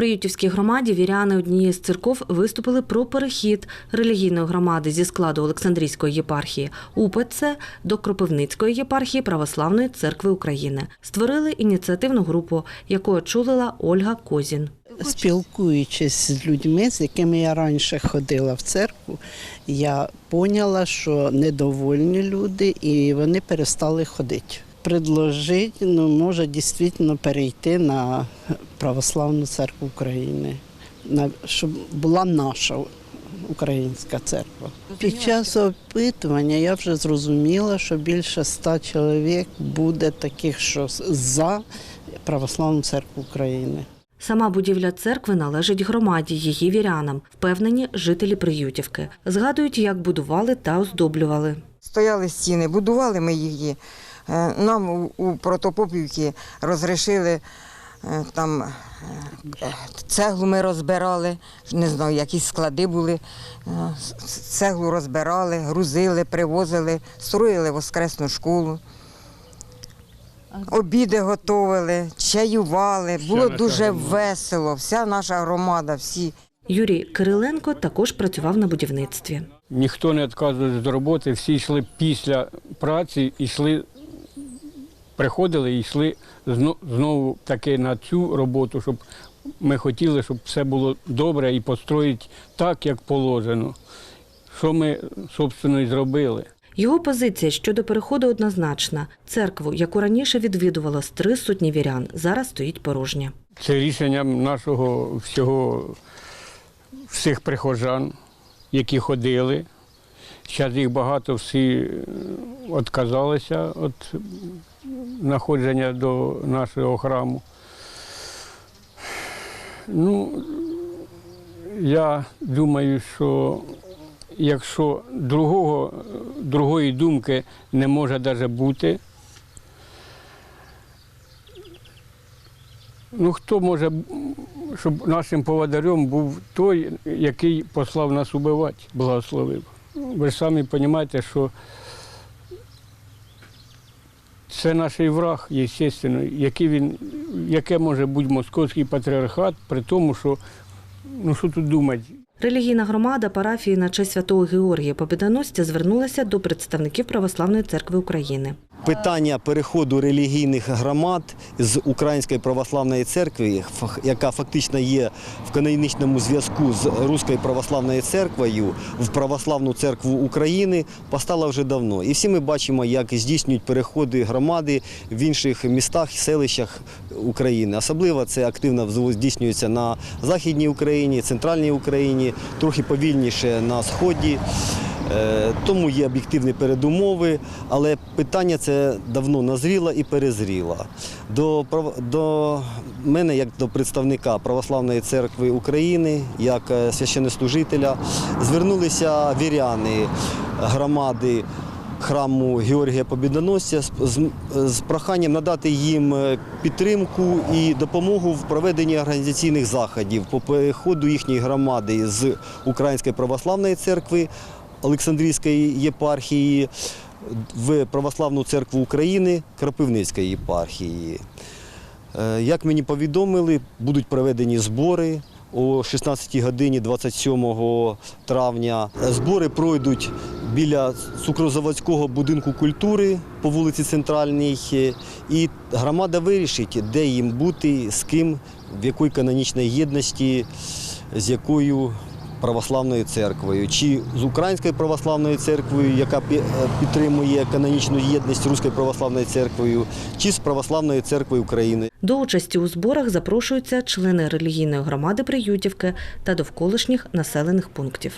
Приютівській громаді віряни однієї з церков виступили про перехід релігійної громади зі складу Олександрійської єпархії УПЦ до Кропивницької єпархії Православної церкви України. Створили ініціативну групу, яку очолила Ольга Козін. Спілкуючись з людьми, з якими я раніше ходила в церкву, я поняла, що недовольні люди і вони перестали ходити. Предложить, ну, може дійсно перейти на Православну церкву України, на, щоб була наша українська церква. Під час опитування я вже зрозуміла, що більше ста чоловік буде таких, що за Православну церкву України. Сама будівля церкви належить громаді, її вірянам, впевнені жителі Приютівки. Згадують, як будували та оздоблювали. Стояли стіни, будували ми її. Е, Нам у- у Протопопівці розрішили е, там е, цеглу ми розбирали, не знаю, якісь склади були. Цеглу розбирали, грузили, привозили, строїли воскресну школу. Обіди готували, чаювали, було дуже весело, вся наша громада, всі. Юрій Кириленко також працював на будівництві. Ніхто не відказувався з роботи, всі йшли після праці, йшли, приходили і йшли зно- знову таки на цю роботу, щоб ми хотіли, щоб все було добре і построїти так, як положено. Що ми, собственно, і зробили. Його позиція щодо переходу однозначна. Церкву, яку раніше відвідувало з три сотні вірян, зараз стоїть порожня. Це рішенням нашого всього, всіх прихожан, які ходили. Зараз їх багато всі відказалися від знаходження до нашого храму. Ну, я думаю, що якщо другого, другої думки не може навіть бути, Ну хто може, щоб нашим поводарем був той, який послав нас убивати, благословив. Ви ж самі розумієте, що це наш враг, звісно, який він, яке може бути московський патріархат, при тому, що ну що тут думати. Релігійна громада парафії на честь святого Георгія Побідоносця звернулася до представників Православної церкви України. Питання переходу релігійних громад з Української православної церкви, яка фактично є в канонічному зв'язку з Руською православною церквою в православну церкву України, постала вже давно. І всі ми бачимо, як здійснюють переходи громади в інших містах селищах України. Особливо це активно здійснюється на Західній Україні, центральній Україні, трохи повільніше на сході. Е, Тому є об'єктивні передумови, але питання це давно назріло і перезріло. До, до мене, як до представника Православної церкви України, як е, священнослужителя, звернулися віряни громади храму Георгія Побідоносця з, з, з проханням надати їм е, підтримку і допомогу в проведенні організаційних заходів по переходу їхньої громади з Української православної церкви Олександрійської єпархії в Православну церкву України Кропивницької єпархії. Е, Як мені повідомили, будуть проведені збори о 16 годині 27 травня. Збори пройдуть біля цукрозаводського будинку культури по вулиці Центральній. е, І громада вирішить, де їм бути, з ким, в якої канонічної єдності, з якою православною церквою, чи з Українською православною церквою, яка е, підтримує канонічну єдність Руської православної церквою, чи з православною церквою України. До участі у зборах запрошуються члени релігійної громади Приютівки та довколишніх населених пунктів.